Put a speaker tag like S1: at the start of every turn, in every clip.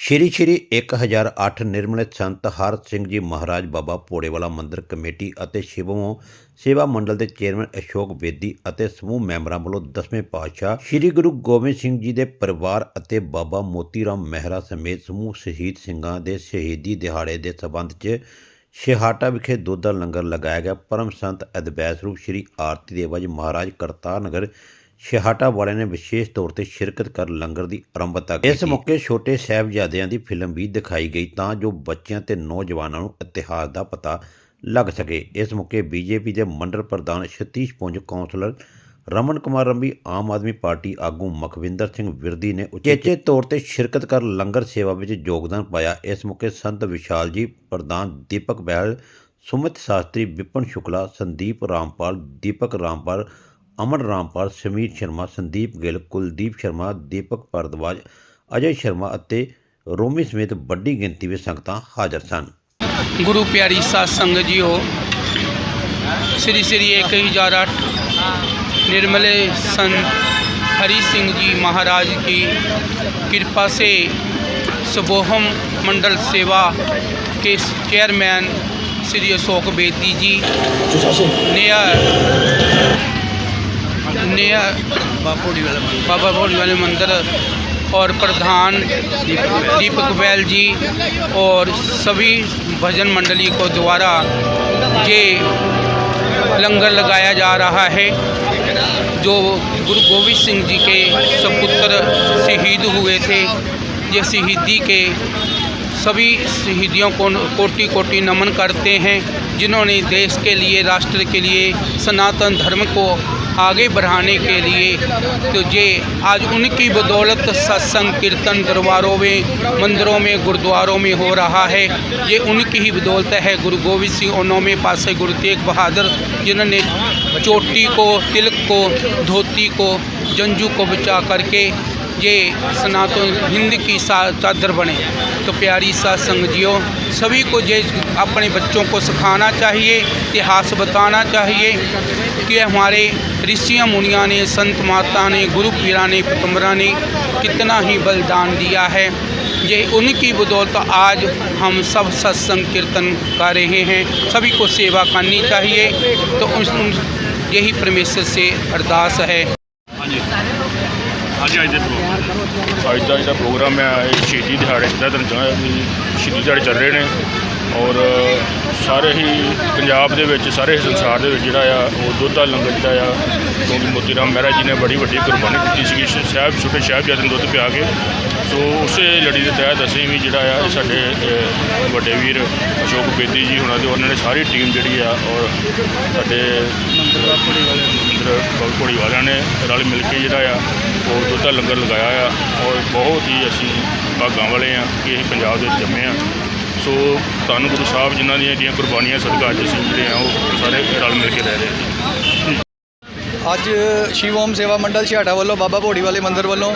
S1: ਸ਼੍ਰੀ ਸ਼੍ਰੀ 1008 ਨਿਰਮਲੇ ਸੰਤ ਹਰ ਸਿੰਘ ਜੀ ਮਹਾਰਾਜ ਬਾਬਾ ਭੋੜੇਵਾਲਾ ਮੰਦਿਰ ਕਮੇਟੀ ਅਤੇ ਸ਼ਿਵਮੋ ਸੇਵਾ ਮੰਡਲ ਦੇ ਚੇਅਰਮੈਨ ਅਸ਼ੋਕ ਬੇਦੀ ਅਤੇ ਸਮੂਹ ਮੈਂਬਰਾਂ ਵੱਲੋਂ ਦਸਵੇਂ ਪਾਤਸ਼ਾਹ ਸ਼੍ਰੀ ਗੁਰੂ ਗੋਬਿੰਦ ਸਿੰਘ ਜੀ ਦੇ ਪਰਿਵਾਰ ਅਤੇ ਬਾਬਾ ਮੋਤੀ ਰਾਮ ਮਹਿਰਾ ਸਮੇਤ ਸਮੂਹ ਸ਼ਹੀਦ ਸਿੰਘਾਂ ਦੇ ਸ਼ਹੀਦੀ ਦਿਹਾੜੇ ਦੇ ਸਬੰਧ 'ਚ ਸ਼ਿਹਾਟਾ ਵਿਖੇ ਦੁੱਧ ਦਾ ਲੰਗਰ ਲਗਾਇਆ ਗਿਆ। ਪਰਮ ਸੰਤ ਅਦਬੈਸ ਰੂਪ ਸ਼੍ਰੀ ਆਰਤੀ ਦੇਵਾ ਜੀ ਮਹਾਰਾਜ ਕਰਤਾਰ ਨਗਰ ਛੇਹਾਟਾ ਵਾਲਿਆਂ ਨੇ ਵਿਸ਼ੇਸ਼ ਤੌਰ ਤੇ ਸ਼ਿਰਕਤ ਕਰ ਲੰਗਰ ਦੀ ਆਰੰਭਤਾ ਕੀਤੀ। ਇਸ ਮੌਕੇ ਛੋਟੇ ਸਾਹਿਬਜ਼ਾਦਿਆਂ ਦੀ ਫਿਲਮ ਵੀ ਦਿਖਾਈ ਗਈ ਤਾਂ ਜੋ ਬੱਚਿਆਂ ਤੇ ਨੌਜਵਾਨਾਂ ਨੂੰ ਇਤਿਹਾਸ ਦਾ ਪਤਾ ਲੱਗ ਸਕੇ। ਇਸ ਮੌਕੇ ਬੀਜੇਪੀ ਦੇ ਮੰਡਲ ਪ੍ਰਧਾਨ ਸਤੀਸ਼ ਪੁੰਜ ਕੌਂਸਲਰ ਰਮਨ ਕੁਮਾਰ ਰੰਬੀ ਆਮ ਆਦਮੀ ਪਾਰਟੀ ਆਗੂ ਮਖਵਿੰਦਰ ਸਿੰਘ ਵਿਰਦੀ ਨੇ ਉਚੇਚੇ ਤੌਰ ਤੇ ਸ਼ਿਰਕਤ ਕਰ ਲੰਗਰ ਸੇਵਾ ਵਿੱਚ ਯੋਗਦਾਨ ਪਾਇਆ। ਇਸ ਮੌਕੇ ਸੰਤ ਵਿਸ਼ਾਲ ਜੀ ਪ੍ਰਧਾਨ ਦੀਪਕ ਬਹਿਲ ਸੁਮਿਤ ਸ਼ਾਸਤਰੀ ਵਿਪਨ ਸ਼ੁਕਲਾ ਸੰਦੀਪ ਰਾਮਪਾਲ ਦੀਪਕ ਰਾਮਪਾਲ ਅਮਨ ਰਾਮਪਾਲ ਸਮੀਰ ਸ਼ਰਮਾ ਸੰਦੀਪ ਗਿੱਲ ਕੁਲਦੀਪ ਸ਼ਰਮਾ ਦੀਪਕ ਭਰਦਵਾਜ ਅਜੇ ਸ਼ਰਮਾ ਅਤੇ ਰੋਮੀ ਸਮੇਤ ਵੱਡੀ ਗਿਣਤੀ ਵਿੱਚ ਸੰਗਤਾਂ ਹਾਜ਼ਰ ਸਨ
S2: ਗੁਰੂ ਪਿਆਰੀ ਸਾਧ ਸੰਗਤ ਜੀਓ ਸ੍ਰੀ ਸ੍ਰੀ 1008 निर्मले संत हरि सिंह जी महाराज की कृपा से सबोहम मंडल सेवा के चेयरमैन श्री अशोक बेदी जी नेयर नेयर बाबा भोली वाले मंदिर और प्रधान दीपक बैल जी और सभी भजन मंडली को द्वारा ये लंगर लगाया जा रहा है, जो गुरु गोविंद सिंह जी के सपुत्र शहीद हुए थे। ये शहीदी के सभी शहीदियों को कोटि कोटि नमन करते हैं, जिन्होंने देश के लिए, राष्ट्र के लिए सनातन धर्म को आगे बढ़ाने के लिए तो ये आज उनकी बदौलत सत्संग, कीर्तन दरबारों में, मंदिरों में, गुरुद्वारों में हो रहा है। ये उनकी ही बदौलत है। गुरु गोविंद सिंह और नौवें पासे गुरु तेग बहादुर, जिन्होंने चोटी को, तिलक को, धोती को, जंजू को बचा करके ये सनातन हिंद की चादर बने। तो प्यारी साथ संगतियों सभी को ये अपने बच्चों को सिखाना चाहिए, इतिहास बताना चाहिए कि हमारे ऋषियों, मुनिया ने, संत माता ने, गुरु पीरा ने पतम्बरा ने कितना ही बलिदान दिया है। ये उनकी बदौलत आज हम सब सत्संग कीर्तन कर रहे हैं। सभी को सेवा करनी चाहिए। तो उस यही परमेश्वर से अरदास है।
S3: ਹਾਂਜੀ ਅੱਜ ਦੇ ਪ੍ਰੋਗਰਾਮ ਅੱਜ ਦਾ ਜਿਹੜਾ ਪ੍ਰੋਗਰਾਮ ਹੈ, ਇਹ ਸ਼ਹੀਦੀ ਦਿਹਾੜੇ ਦਾ ਦਿਨ ਚ- ਸ਼ਹੀਦੀ ਦਿਹਾੜੇ ਚੱਲ ਰਹੇ ਨੇ। ਔਰ ਸਾਰੇ ਹੀ ਪੰਜਾਬ ਦੇ ਵਿੱਚ, ਸਾਰੇ ਹੀ ਸੰਸਾਰ ਦੇ ਵਿੱਚ ਜਿਹੜਾ ਆ, ਉਹ ਦੁੱਧ ਦਾ ਲੰਗਰ ਜਿਹੜਾ ਆ ਕਿਉਂਕਿ ਮੋਤੀ ਰਾਮ ਮਹਿਰਾ ਜੀ ਨੇ ਬੜੀ ਵੱਡੀ ਕੁਰਬਾਨੀ ਦਿੱਤੀ ਸੀਗੀ। ਸਾਹਿਬ, ਛੋਟੇ ਸਾਹਿਬਜ਼ਾਦੇ ਨੂੰ ਦੁੱਧ ਪਿਆ ਕੇ। ਸੋ ਉਸੇ ਲੜੀ ਦੇ ਤਹਿਤ ਅਸੀਂ ਵੀ ਜਿਹੜਾ ਆ, ਇਹ ਸਾਡੇ ਵੱਡੇ ਵੀਰ ਅਸ਼ੋਕ ਬੇਦੀ ਜੀ ਉਹਨਾਂ ਦੇ ਉਹਨਾਂ ਨੇ ਸਾਰੀ ਟੀਮ ਜਿਹੜੀ ਆ, ਔਰ ਸਾਡੇ ਮੰਦਰ ਘੋੜੀ ਵਾਲਿਆਂ ਨੇ ਰਲ ਮਿਲ ਕੇ ਜਿਹੜਾ ਆ, ਉਹ ਦੁੱਧ ਦਾ ਲੰਗਰ ਲਗਾਇਆ ਆ। ਔਰ ਬਹੁਤ ਹੀ ਅਸੀਂ ਭਾਗਾਂ ਵਾਲੇ ਆ ਕਿ ਇਹ ਪੰਜਾਬ ਦੇ ਵਿੱਚ ਜੰਮੇ ਆ। ਸੋ ਧੰਨ ਗੁਰੂ ਸਾਹਿਬ ਜਿਨ੍ਹਾਂ ਦੀਆਂ ਜਿਹੜੀਆਂ ਕੁਰਬਾਨੀਆਂ ਸਦਕਾ ਅੱਜ ਅਸੀਂ ਜਿਹੜੇ ਆ, ਉਹ ਸਾਰੇ ਰਲ ਮਿਲ ਕੇ ਰਹਿ ਰਹੇ ਹਾਂ
S4: ਅੱਜ ਸ਼ਿਵ ਓਮ ਸੇਵਾ ਮੰਡਲ ਛਿਆਟਾ ਵੱਲੋਂ ਬਾਬਾ ਭੋੜੀ ਵਾਲੇ ਮੰਦਿਰ ਵੱਲੋਂ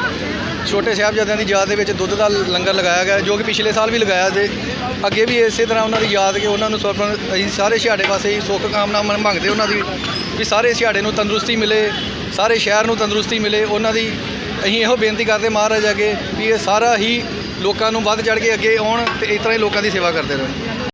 S4: ਛੋਟੇ ਸਾਹਿਬਜ਼ਾਦਿਆਂ ਦੀ ਯਾਦ ਦੇ ਵਿੱਚ ਦੁੱਧ ਦਾ ਲੰਗਰ ਲਗਾਇਆ ਗਿਆ, ਜੋ ਕਿ ਪਿਛਲੇ ਸਾਲ ਵੀ ਲਗਾਇਆ ਤੇ ਅੱਗੇ ਵੀ ਇਸੇ ਤਰ੍ਹਾਂ ਉਹਨਾਂ ਦੀ ਯਾਦ ਕਿ ਉਹਨਾਂ ਨੂੰ ਸਮਰਪਣ ਅਸੀਂ ਸਾਰੇ ਛਿਆਟੇ ਪਾਸੇ ਹੀ ਸੁੱਖ ਕਾਮਨਾ ਮੰਗਦੇ, ਉਹਨਾਂ ਦੀ ਵੀ ਸਾਰੇ ਛਿਆਟੇ ਨੂੰ ਤੰਦਰੁਸਤੀ ਮਿਲੇ, ਸਾਰੇ ਸ਼ਹਿਰ ਨੂੰ ਤੰਦਰੁਸਤੀ ਮਿਲੇ, ਉਹਨਾਂ ਦੀ ਅਸੀਂ ਇਹੋ ਬੇਨਤੀ ਕਰਦੇ ਮਹਾਰਾਜ ਅੱਗੇ ਵੀ ਇਹ ਸਾਰਾ ਹੀ ਲੋਕਾਂ ਨੂੰ ਵੱਧ ਚੜ ਕੇ ਅੱਗੇ ਆਉਣ ਤੇ ਇਸ ਤਰ੍ਹਾਂ ਹੀ ਲੋਕਾਂ ਦੀ ਸੇਵਾ ਕਰਦੇ ਰਹਿਣ।